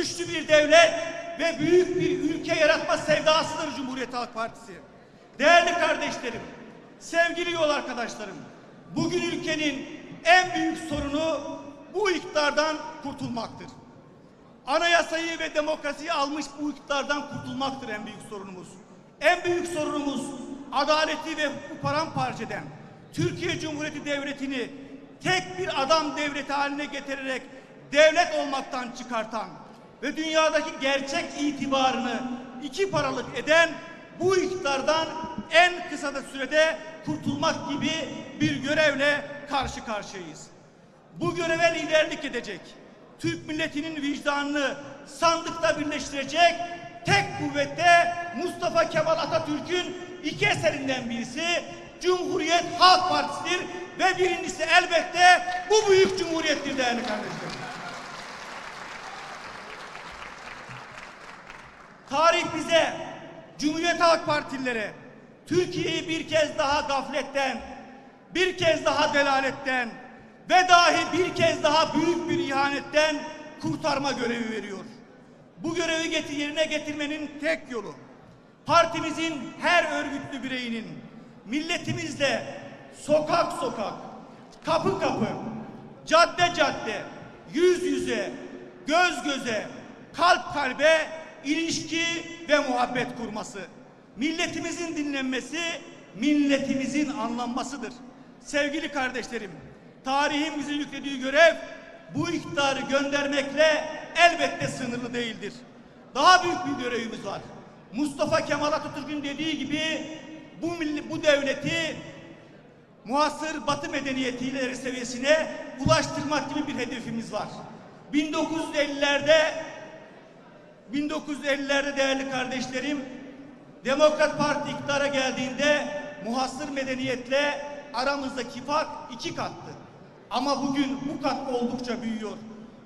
güçlü bir devlet ve büyük bir ülke yaratma sevdasıdır Cumhuriyet Halk Partisi. Değerli kardeşlerim, sevgili yol arkadaşlarım, bugün ülkenin en büyük sorunu bu iktidardan kurtulmaktır. Anayasayı ve demokrasiyi almış bu iktidardan kurtulmaktır en büyük sorunumuz. En büyük sorunumuz adaleti ve hukuku paramparça eden Türkiye Cumhuriyeti Devleti'ni tek bir adam devleti haline getirerek devlet olmaktan çıkartan ve dünyadaki gerçek itibarını iki paralık eden bu iktidardan en kısa da sürede kurtulmak gibi bir görevle karşı karşıyayız. Bu göreve liderlik edecek, Türk milletinin vicdanını sandıkta birleştirecek tek kuvvette Mustafa Kemal Atatürk'ün iki eserinden birisi Cumhuriyet Halk Partisi'dir ve birincisi elbette bu büyük cumhuriyettir değerli kardeşlerim. Tarih bize, Cumhuriyet Halk Partililere Türkiye'yi bir kez daha gafletten, bir kez daha delaletten ve dahi bir kez daha büyük bir ihanetten kurtarma görevi veriyor. Bu görevi getir, yerine getirmenin tek yolu partimizin her örgütlü bireyinin milletimizle sokak sokak, kapı kapı, cadde cadde, yüz yüze, göz göze, kalp kalbe ilişki ve muhabbet kurması. Milletimizin dinlenmesi, milletimizin anlanmasıdır. Sevgili kardeşlerim, tarihin bize yüklediği görev bu iktidarı göndermekle elbette sınırlı değildir. Daha büyük bir görevimiz var. Mustafa Kemal Atatürk'ün dediği gibi bu bu devleti muasır Batı medeniyetiyle seviyesine ulaştırmak gibi bir hedefimiz var. 1950'lerde 1950'lerde değerli kardeşlerim Demokrat Parti iktidara geldiğinde muhasır medeniyetle aramızdaki fark iki kattı. Ama bugün bu kat oldukça büyüyor.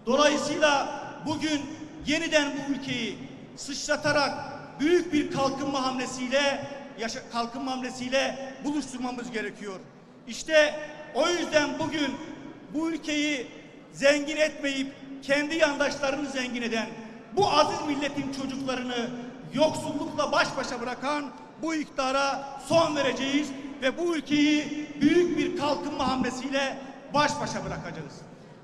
Dolayısıyla bugün yeniden bu ülkeyi sıçratarak büyük bir kalkınma hamlesiyle yaşa, kalkınma hamlesiyle buluşturmamız gerekiyor. İşte o yüzden bugün bu ülkeyi zengin etmeyip kendi yandaşlarını zengin eden bu aziz milletin çocuklarını yoksullukla baş başa bırakan bu iktidara son vereceğiz ve bu ülkeyi büyük bir kalkınma hamlesiyle baş başa bırakacağız.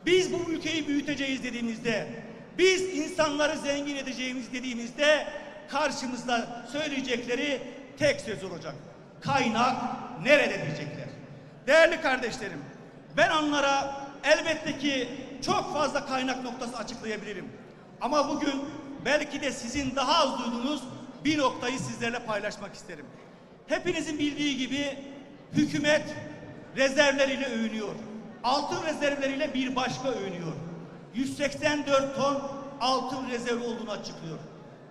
Biz bu ülkeyi büyüteceğiz dediğimizde, biz insanları zengin edeceğimiz dediğimizde karşımızda söyleyecekleri tek söz olacak. Kaynak nerede diyecekler. Değerli kardeşlerim, ben onlara elbette ki çok fazla kaynak noktası açıklayabilirim. Ama bugün belki de sizin daha az duyduğunuz bir noktayı sizlerle paylaşmak isterim. Hepinizin bildiği gibi hükümet rezervleriyle övünüyor. Altın rezervleriyle bir başka övünüyor. 184 ton altın rezervi olduğunu açıklıyor.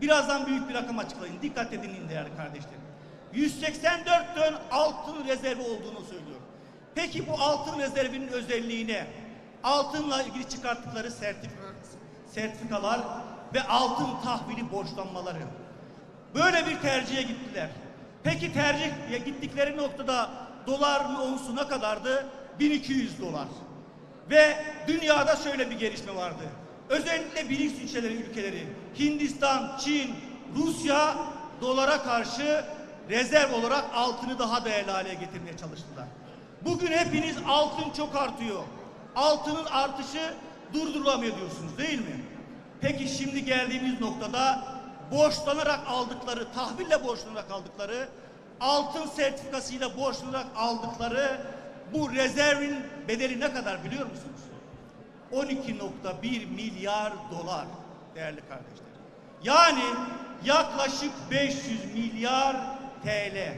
Birazdan büyük bir rakam açıklayın. Dikkat edin değerli kardeşlerim. 184 ton altın rezervi olduğunu söylüyor. Peki bu altın rezervinin özelliği ne? Altınla ilgili çıkarttıkları sertifika, sertifikalar ve altın tahvili borçlanmaları. Böyle bir tercihe gittiler. Peki tercih gittikleri noktada dolar onsu ne kadardı? 1200 dolar. Ve dünyada şöyle bir gelişme vardı. Özellikle BRICS ülkeleri, ülkeleri Hindistan, Çin, Rusya dolara karşı rezerv olarak altını daha değerli hale getirmeye çalıştılar. Bugün hepiniz altın çok artıyor. Altının artışı durdurulamıyor diyorsunuz değil mi? Peki şimdi geldiğimiz noktada borçlanarak aldıkları, tahville borçlanarak aldıkları, altın sertifikasıyla borçlanarak aldıkları bu rezervin bedeli ne kadar biliyor musunuz? 12.1 milyar dolar değerli kardeşler. Yani yaklaşık 500 milyar TL.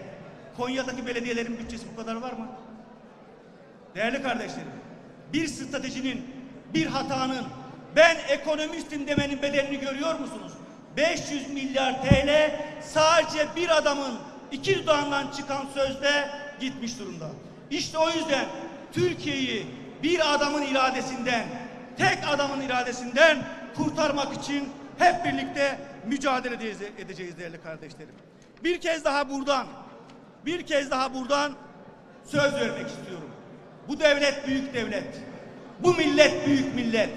Konya'daki belediyelerin bütçesi bu kadar var mı? Değerli kardeşlerim, bir stratejinin, bir hatanın, ben ekonomistim demenin bedelini görüyor musunuz? 500 milyar TL sadece bir adamın iki dudağından çıkan sözde gitmiş durumda. İşte o yüzden Türkiye'yi bir adamın iradesinden, tek adamın iradesinden kurtarmak için hep birlikte mücadele edeceğiz, değerli kardeşlerim. Bir kez daha buradan, bir kez daha buradan söz vermek istiyorum. Bu devlet büyük devlet. Bu millet büyük millet.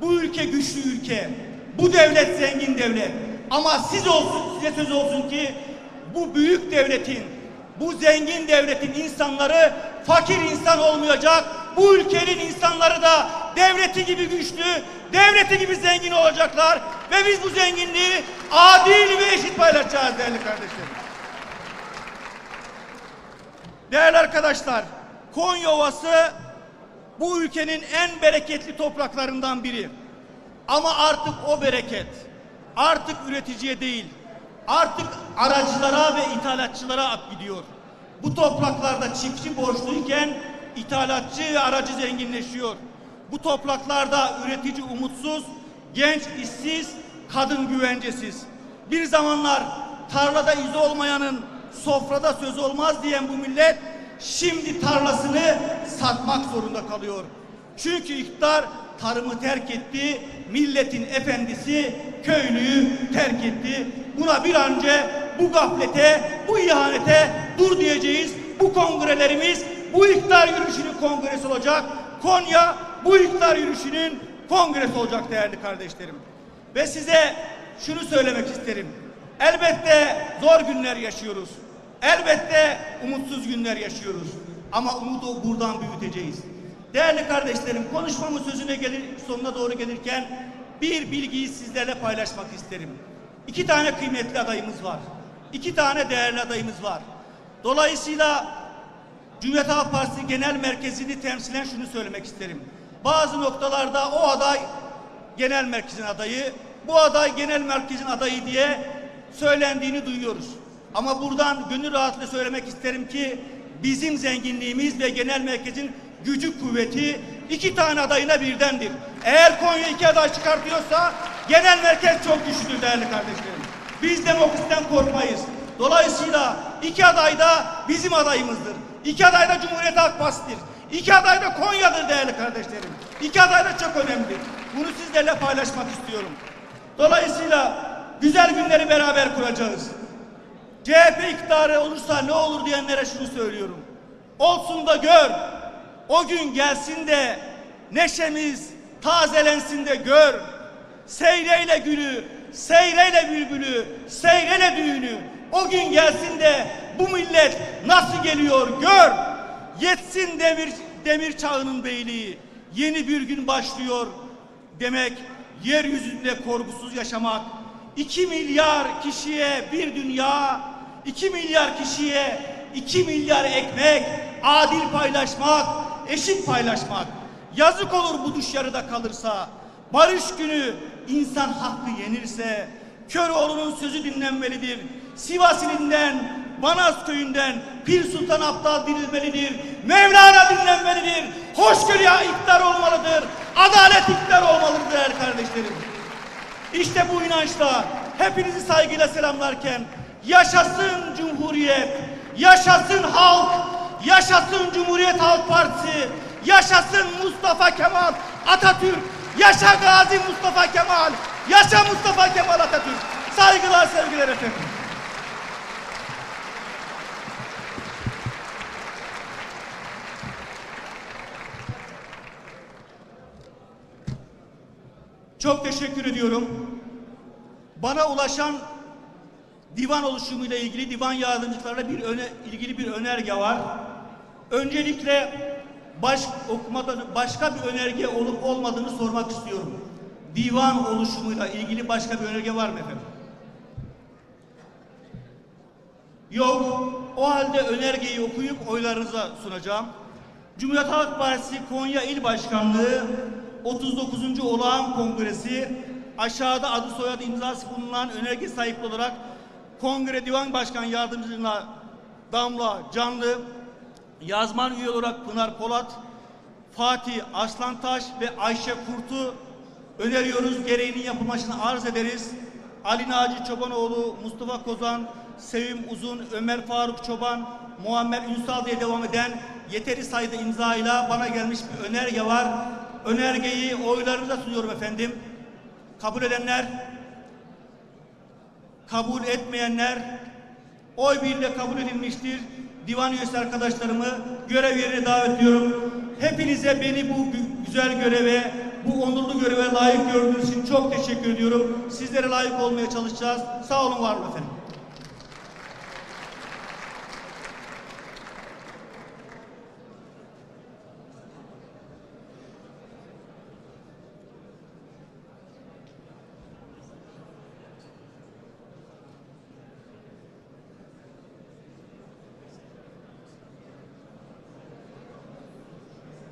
Bu ülke güçlü ülke. Bu devlet zengin devlet. Ama siz olsun, size söz olsun ki bu büyük devletin, bu zengin devletin insanları fakir insan olmayacak. Bu ülkenin insanları da devleti gibi güçlü, devleti gibi zengin olacaklar. Ve biz bu zenginliği adil ve eşit paylaşacağız değerli kardeşlerim. Değerli arkadaşlar, Konya Ovası bu ülkenin en bereketli topraklarından biri. Ama artık o bereket artık üreticiye değil, artık aracılara ve ithalatçılara ak gidiyor. Bu topraklarda çiftçi borçluyken ithalatçı ve aracı zenginleşiyor. Bu topraklarda üretici umutsuz, genç işsiz, kadın güvencesiz. Bir zamanlar tarlada izi olmayanın sofrada söz olmaz diyen bu millet şimdi tarlasını satmak zorunda kalıyor. Çünkü iktidar tarımı terk etti, milletin efendisi köylüyü terk etti. Buna bir an önce bu gaflete, bu ihanete dur diyeceğiz. Bu kongrelerimiz bu iktidar yürüyüşünün kongresi olacak. Konya bu iktidar yürüyüşünün kongresi olacak değerli kardeşlerim. Ve size şunu söylemek isterim. Elbette zor günler yaşıyoruz. Elbette umutsuz günler yaşıyoruz. Ama umudu buradan büyüteceğiz. Değerli kardeşlerim, konuşmamın sözüne gelir, sonuna doğru gelirken bir bilgiyi sizlerle paylaşmak isterim. İki tane kıymetli adayımız var. İki tane değerli adayımız var. Dolayısıyla Cumhuriyet Halk Partisi Genel Merkezi'ni temsilen şunu söylemek isterim. Bazı noktalarda o aday genel merkezin adayı, bu aday genel merkezin adayı diye söylendiğini duyuyoruz. Ama buradan gönül rahatlığı söylemek isterim ki bizim zenginliğimiz ve genel merkezin gücü kuvveti iki tane adayına birdendir. Eğer Konya iki aday çıkartıyorsa genel merkez çok güçlüdür değerli kardeşlerim. Biz demokrasiden korkmayız. Dolayısıyla iki aday da bizim adayımızdır. İki aday da Cumhuriyet Halk Partisi'dir. İki aday da Konya'dır değerli kardeşlerim. İki aday da çok önemli. Bunu sizlerle paylaşmak istiyorum. Dolayısıyla güzel günleri beraber kuracağız. CHP iktidarı olursa ne olur diyenlere şunu söylüyorum. Olsun da gör. O gün gelsin de neşemiz tazelensin de gör. Seyreyle gülü, seyreyle bülbülü, seyreyle düğünü. O gün gelsin de bu millet nasıl geliyor gör. Yetsin demir demir çağının beyliği. Yeni bir gün başlıyor demek yeryüzünde korkusuz yaşamak. 2 milyar kişiye bir dünya, 2 milyar kişiye 2 milyar ekmek, adil paylaşmak, eşit paylaşmak. Yazık olur bu düş yarıda kalırsa. Barış günü insan hakkı yenirse Köroğlu'nun sözü dinlenmelidir. Sivas ilinden, Banaz köyünden Pir Sultan Abdal dinlenmelidir. Mevlana dinlenmelidir. Hoşgörü iktidar olmalıdır. Adalet iktidar olmalıdır değerli kardeşlerim. İşte bu inançla hepinizi saygıyla selamlarken yaşasın Cumhuriyet, yaşasın halk, yaşasın Cumhuriyet Halk Partisi, yaşasın Mustafa Kemal Atatürk, yaşa Gazi Mustafa Kemal, yaşa Mustafa Kemal Atatürk. Saygılar sevgiler efendim. Çok teşekkür ediyorum. Bana ulaşan divan oluşumuyla ilgili divan yardımcılarına bir öne, ilgili bir önerge var. Öncelikle baş okumadan başka bir önerge olup olmadığını sormak istiyorum. Divan oluşumuyla ilgili başka bir önerge var mı efendim? Yok. O halde önergeyi okuyup oylarınıza sunacağım. Cumhuriyet Halk Partisi Konya İl Başkanlığı 39. Olağan Kongresi aşağıda adı soyadı imzası bulunan önerge sahipli olarak Kongre Divan Başkan Yardımcılığına Damla Canlı, yazman üye olarak Pınar Polat, Fatih Aslantaş ve Ayşe Kurt'u öneriyoruz. Gereğinin yapılmasını arz ederiz. Ali Naci Çobanoğlu, Mustafa Kozan, Sevim Uzun, Ömer Faruk Çoban, Muammer Ünsal diye devam eden yeteri sayıda imzayla bana gelmiş bir önerge var. Önergeyi oylarınıza sunuyorum efendim. Kabul edenler, kabul etmeyenler oy birliğiyle kabul edilmiştir. Divan üyesi arkadaşlarımı görev yerine davet ediyorum. Hepinize beni bu gü- güzel göreve bu onurlu göreve layık gördüğünüz için çok teşekkür ediyorum. Sizlere layık olmaya çalışacağız. Sağ olun, var olun efendim.